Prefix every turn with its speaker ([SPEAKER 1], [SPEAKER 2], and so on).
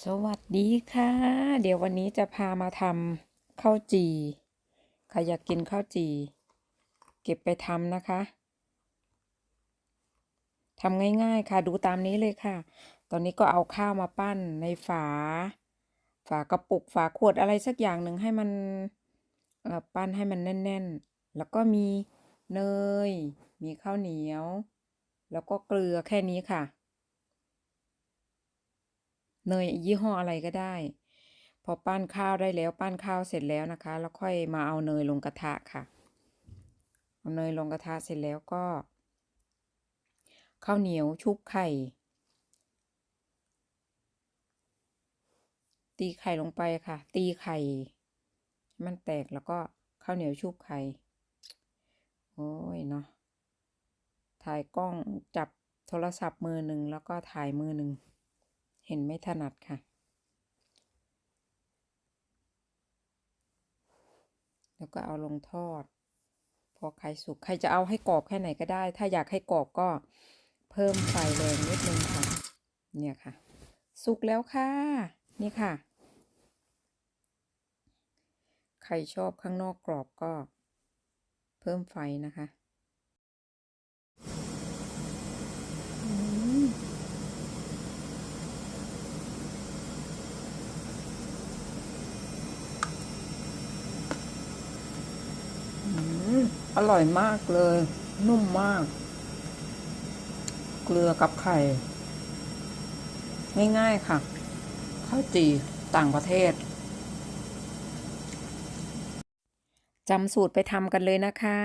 [SPEAKER 1] สวัสดีค่ะ เดี๋ยววันนี้จะพามาทำข้าวจี่ใครอยากกินข้าวจี่เก็บไปทำนะคะทำง่ายๆค่ะดูตามนี้เลยค่ะ ตอนนี้ก็เอาข้าวมาปั้นในฝา ฝากระปุกฝาขวดอะไรสักอย่างหนึ่งให้มันปั้นให้มันแน่น ๆ แล้วก็มีเนย มีข้าวเหนียว แล้วก็เกลือแค่นี้ค่ะ เนยยี่ห้ออะไรก็ได้ พอปั้นข้าวได้แล้วปั้นข้าวเสร็จแล้วนะคะ แล้วค่อยมาเอาเนยลงกระทะค่ะเอาเนยลงกระทะเสร็จแล้วก็ข้าวเหนียวชุบไข่ ตีไข่ลงไปค่ะ ตีไข่ มันแตกแล้วก็ข้าวเหนียวชุบไข่โอ้ยเนาะถ่ายกล้องจับโทรศัพท์มือหนึ่งแล้วก็ถ่ายมือหนึ่ง เห็นไม่ถนัดค่ะ แล้วก็เอาลงทอด พอไข่สุกใครจะเอาให้กรอบแค่ไหนก็ได้ ถ้าอยากให้กรอบก็เพิ่มไฟแรงนิดนึงค่ะ เนี่ยค่ะ สุกแล้วค่ะ นี่ค่ะ ใครชอบข้างนอกกรอบก็เพิ่มไฟนะคะ อืม อืม อร่อยมากเลย นุ่มมาก เกลือกับไข่ ง่ายๆค่ะ ข้าวจี่ต่างประเทศจำสูตรไปทำกันเลยนะคะ